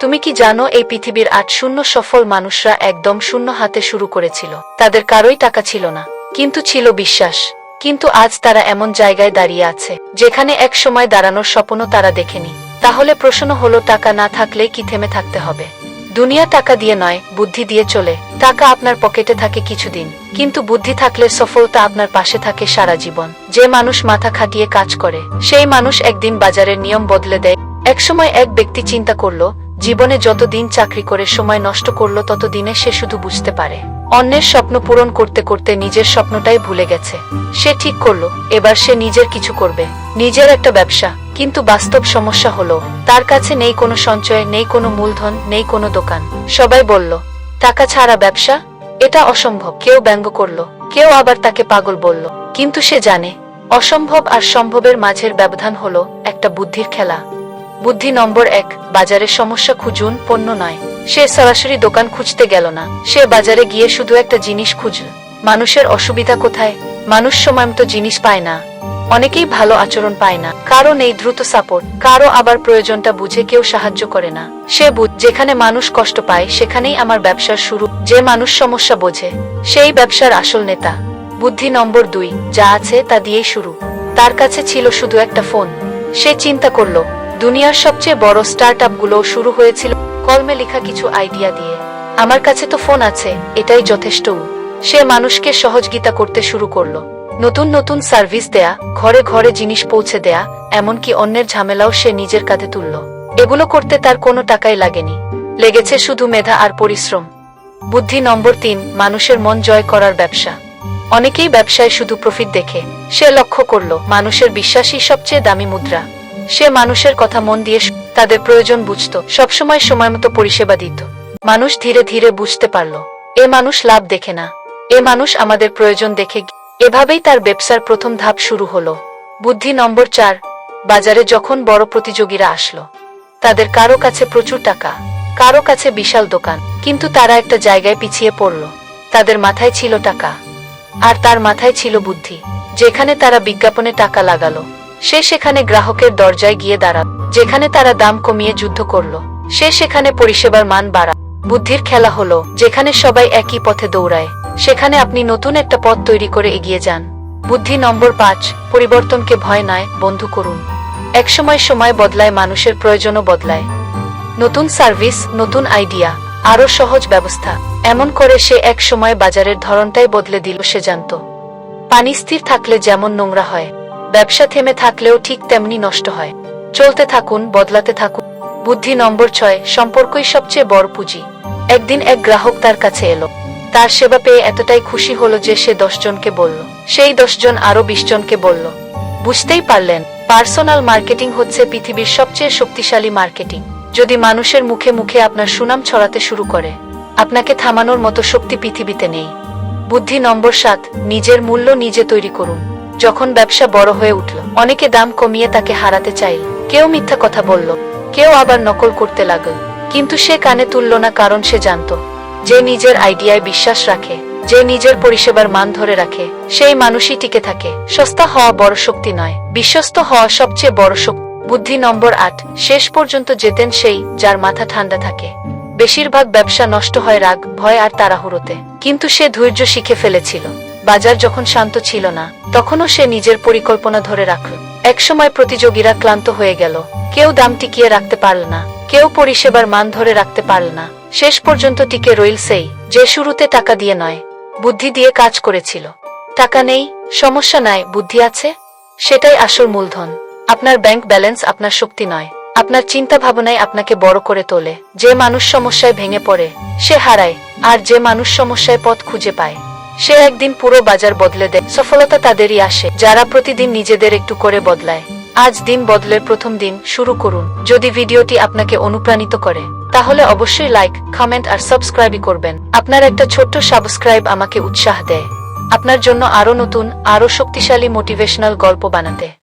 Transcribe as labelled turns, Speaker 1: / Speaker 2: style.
Speaker 1: তুমি কি জানো এই পৃথিবীর আট শূন্য সফল মানুষরা একদম শূন্য হাতে শুরু করেছিল? তাদের কারোই টাকা ছিল না। কিন্তু ছিল বিশ্বাস। কিন্তু আজ তারা এমন জায়গায় দাঁড়িয়ে আছে, যেখানে এক সময় দাঁড়ানোর স্বপ্নও তারা দেখেনি। তাহলে প্রশ্ন হলো, টাকা না থাকলে কি থেমে থাকতে হবে? দুনিয়া টাকা দিয়ে নয়, বুদ্ধি দিয়ে চলে। টাকা আপনার পকেটে থাকে কিছুদিন, কিন্তু বুদ্ধি থাকলে সফলতা আপনার পাশে থাকে সারা জীবন। যে মানুষ মাথা খাটিয়ে কাজ করে, সেই মানুষ একদিন বাজারের নিয়ম বদলে দেয়। একসময় এক ব্যক্তি চিন্তা করল জীবনে যত দিন চাকরি করে সময় নষ্ট করল তত দিনে সে শুধু বুঝতে পারে। অন্যের স্বপ্ন পূরণ করতে করতে নিজের স্বপ্নটাই ভুলে গেছে। সে ঠিক করল, এবার সে নিজের কিছু করবে। নিজের একটা ব্যবসা, কিন্তু বাস্তব সমস্যা হলো, তার কাছে নেই কোনো সঞ্চয়, নেই কোনো মূলধন, নেই কোনো দোকান। সবাই বলল, টাকা ছাড়া ব্যবসা? এটা অসম্ভব। কেউ ব্যঙ্গ করল, কেউ আবার তাকে পাগল বলল। কিন্তু সে জানে, অসম্ভব আর সম্ভবের মাঝের ব্যবধান হলো একটা বুদ্ধির খেলা। বুদ্ধি নম্বর এক বাজারের সমস্যা খুঁজুন, পণ্য নয়। সে সরাসরি দোকান খুঁজতে গেল না। সে বাজারে গিয়ে শুধু একটা জিনিস খুঁজল। মানুষের অসুবিধা কোথায়? মানুষ সময়মতো জিনিস পায় না। অনেকেই ভালো আচরণ পায় না। কারও নেই দ্রুত সাপোর্ট, কারও আবার প্রয়োজনটা বুঝে কেউ সাহায্য করে না। সে বুঝ, যেখানে মানুষ কষ্ট পায়, সেখানেই আমার ব্যবসার শুরু। যে মানুষ সমস্যা বোঝে, সেই ব্যবসার আসল নেতা। বুদ্ধি নম্বর দুই, যা আছে তা দিয়েই শুরু। তার কাছে ছিল শুধু একটা ফোন। সে চিন্তা করল দুনিয়ার সবচেয়ে বড় স্টার্টগুলো শুরু হয়েছিল কলমে লেখা কিছু আইডিয়া দিয়ে। আমার কাছে তো ফোন আছে, এটাই যথেষ্ট। সে মানুষকে সহযোগিতা করতে শুরু করল। নতুন নতুন সার্ভিস দেয়া, ঘরে ঘরে জিনিস পৌঁছে দেয়া, এমনকি অন্যের ঝামেলাও সে নিজের কাঁধে তুলল। এগুলো করতে তার কোনো টাকাই লাগেনি। লেগেছে শুধু মেধা আর পরিশ্রম। বুদ্ধি নম্বর তিন, মানুষের মন জয় করার ব্যবসা। অনেকেই ব্যবসায় শুধু প্রফিট দেখে। সে লক্ষ্য করল, মানুষের বিশ্বাসই সবচেয়ে দামি মুদ্রা। সে মানুষের কথা মন দিয়ে তাদের প্রয়োজন বুঝত, সবসময় সময় মতো পরিষেবা দিত। মানুষ ধীরে ধীরে বুঝতে পারল, এ মানুষ লাভ দেখে না। এ মানুষ আমাদের প্রয়োজন দেখে এভাবেই তার ব্যবসার প্রথম ধাপ শুরু হলো। বুদ্ধি নম্বর চার, বাজারে যখন বড় প্রতিযোগীরা আসলো, তাদের কারও কাছে প্রচুর টাকা, কারও কাছে বিশাল দোকান, কিন্তু তারা একটা জায়গায় পিছিয়ে পড়ল। তাদের মাথায় ছিল টাকা, আর তার মাথায় ছিল বুদ্ধি, যেখানে তারা বিজ্ঞাপনে টাকা লাগালো। সে সেখানে গ্রাহকের দরজায় গিয়ে দাঁড়াল যেখানে তারা দাম কমিয়ে যুদ্ধ করল। সে সেখানে পরিষেবার মান বাড়া। বুদ্ধির খেলা হলো, যেখানে সবাই একই পথে দৌড়ায়। সেখানে আপনি নতুন একটা পথ তৈরি করে এগিয়ে যান। বুদ্ধি নম্বর পাঁচ, পরিবর্তনকে ভয় নয় বন্ধু করুন। একসময় সময় বদলায়, মানুষের প্রয়োজনও বদলায়। নতুন সার্ভিস, নতুন আইডিয়া আরও সহজ ব্যবস্থা। এমন করে সে এক সময় বাজারের ধরনটাই বদলে দিল, সে জানত। পানি স্থির থাকলে যেমন নোংরা হয়। ব্যবসা থেমে থাকলেও ঠিক তেমনি নষ্ট হয়। চলতে থাকুন, বদলাতে থাকুন। বুদ্ধি নম্বর ছয়, সম্পর্কই সবচেয়ে বড় পুঁজি। একদিন এক গ্রাহক তার কাছে এলো। তার সেবা পেয়ে এতটাই খুশি হলো যে সে দশজনকে বলল। সেই দশজন আরও বিশ জনকে বলল, বুঝতেই পারলেন, পার্সোনাল মার্কেটিং হচ্ছে পৃথিবীর সবচেয়ে শক্তিশালী মার্কেটিং। যদি মানুষের মুখে মুখে আপনার সুনাম ছড়াতে শুরু করে, আপনাকে থামানোর মতো শক্তি পৃথিবীতে নেই। বুদ্ধি নম্বর সাত, নিজের মূল্য নিজে তৈরি করুন। যখন ব্যবসা বড় হয়ে উঠল, অনেকে দাম কমিয়ে তাকে হারাতে চাইল। কেউ মিথ্যা কথা বলল, কেউ আবার নকল করতে লাগল। কিন্তু সে কানে তুলল না, কারণ সে জানত, যে নিজের আইডিয়ায় বিশ্বাস রাখে, যে নিজের পরিষেবার মান ধরে রাখে, সেই মানুষই টিকে থাকে। সস্তা হওয়া বড় শক্তি নয়, বিশ্বস্ত হওয়া সবচেয়ে বড় শক্তি। বুদ্ধি নম্বর আট, শেষ পর্যন্ত যেতেন সেই যার মাথা ঠান্ডা থাকে। বেশিরভাগ ব্যবসা নষ্ট হয় রাগ, ভয় আর তাড়াহুড়োতে। কিন্তু সে ধৈর্য শিখে ফেলেছিল। বাজার যখন শান্ত ছিল না, তখনও সে নিজের পরিকল্পনা ধরে রাখল। একসময় প্রতিযোগীরা ক্লান্ত হয়ে গেল। কেউ দাম টিকিয়ে রাখতে পারল না, কেউ পরিষেবার মান ধরে রাখতে পারল না। শেষ পর্যন্ত টিকে রইল সেই, যে শুরুতে টাকা দিয়ে নয়, বুদ্ধি দিয়ে কাজ করেছিল। টাকা নেই, সমস্যা নাই, বুদ্ধি আছে? সেটাই আসল মূলধন। আপনার ব্যাংক ব্যালেন্স আপনার শক্তি নয়। আপনার চিন্তা ভাবনায় আপনাকে বড় করে তোলে। যে মানুষ সমস্যায় ভেঙে পড়ে, সে হারায়, আর যে মানুষ সমস্যায় পথ খুঁজে পায়। সে একদিন পুরো বাজার বদলে দেয়। সফলতা তাদেরই আসে, যারা প্রতিদিন নিজেদের একটু করে বদলায়। আজ দিন বদলের প্রথম দিন, শুরু করুন। যদি ভিডিওটি আপনাকে অনুপ্রাণিত করে, তাহলে অবশ্যই লাইক, কমেন্ট আর সাবস্ক্রাইবই করবেন। আপনার একটা ছোট্ট সাবস্ক্রাইব আমাকে উৎসাহ দেয়। আপনার জন্য আরও নতুন আরও শক্তিশালী, মোটিভেশনাল গল্প বানাতে।